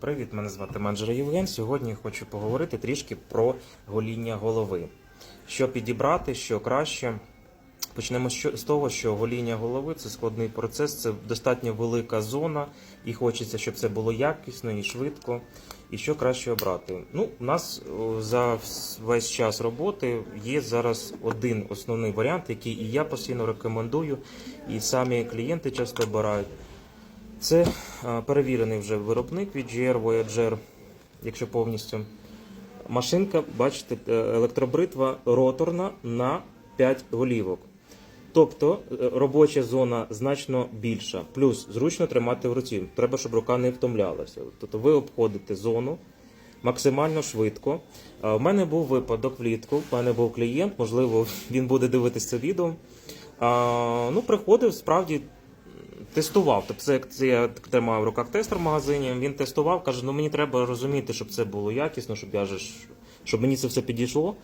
Привіт, мене звати менеджер Євген. Сьогодні хочу поговорити трішки про гоління голови. Що підібрати, що краще. Почнемо з того, що гоління голови це складний процес, це достатньо велика зона, і хочеться, щоб це було якісно і швидко. І що краще обрати? Ну, у нас за весь час роботи є зараз один основний варіант, який і я постійно рекомендую, і самі клієнти часто обирають. Це е, перевірений вже виробник від GR Voyager, якщо повністю. Машинка, бачите, е, електробритва роторна на 5 голівок. Тобто е, робоча зона значно більша. Плюс зручно тримати в руці. Треба, щоб рука не втомлялася. Тобто ви обходите зону максимально швидко. У мене був випадок влітку. В мене був клієнт, можливо, він буде дивитися це відео. Ну, приходив, справді тестував. Тобто, це, це я тримаю в руках тестер в магазині. Він тестував, каже: ну мені треба розуміти, щоб це було якісно, щоб я ж, щоб мені це все підійшло.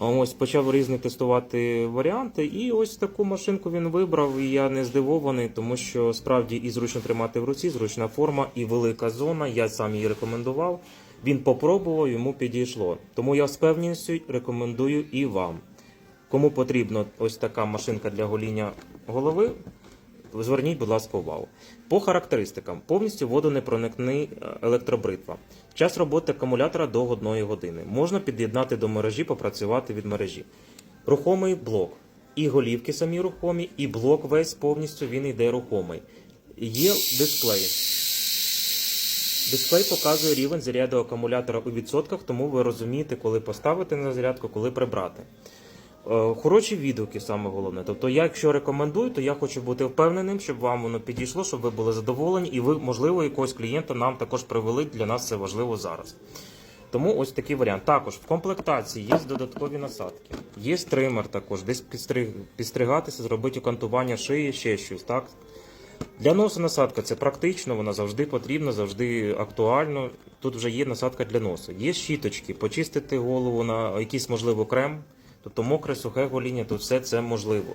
Ось почав різні тестувати варіанти, і ось таку машинку він вибрав. І я не здивований, тому що справді і зручно тримати в руці, зручна форма і велика зона. Я сам її рекомендував. Він попробував, йому підійшло. Тому я з певністю рекомендую і вам. Кому потрібна ось така машинка для гоління голови, Зверніть, будь ласка, увагу. По характеристикам повністю водонепроникний е, електробритва. Час роботи акумулятора до 1 години. Можна під'єднати до мережі, попрацювати від мережі. Рухомий блок. І голівки самі рухомі, і блок весь повністю він йде рухомий. Є дисплей. Дисплей показує рівень заряду акумулятора у відсотках, тому ви розумієте, коли поставити на зарядку, коли прибрати. Е, Хороші відгуки саме головне. Тобто, я якщо рекомендую, то я хочу бути впевненим, щоб вам воно підійшло, щоб ви були задоволені, і ви, можливо, якогось клієнта нам також привели. Для нас це важливо зараз. Тому ось такий варіант. Також в комплектації є додаткові насадки. Є стример також, десь підстриг, підстригатися, зробити окантування шиї, ще щось. Так? Для носу насадка це практично, вона завжди потрібна, завжди актуально. Тут вже є насадка для носу. Є щіточки, почистити голову на якийсь, можливо, крем, тобто мокре, сухе гоління, тут все це можливо.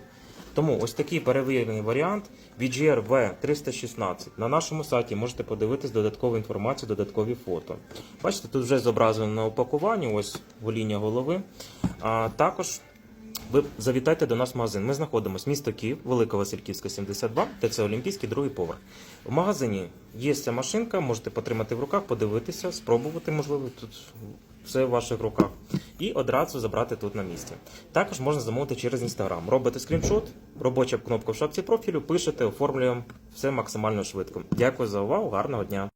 Тому ось такий перевірений варіант VGR V316. На нашому сайті можете подивитись додаткову інформацію, додаткові фото. Бачите, тут вже зображено на упакуванні ось гоління голови. А також ви завітайте до нас в магазин. Ми знаходимося місто Київ, Велика Васильківська, 72, ТЦ Олімпійський, другий поверх. В магазині є ця машинка, можете потримати в руках, подивитися, спробувати, можливо, тут все в ваших руках. І одразу забрати тут на місці. Також можна замовити через інстаграм. Робите скріншот, робоча кнопка в шапці профілю, пишете, оформлюємо все максимально швидко. Дякую за увагу, гарного дня!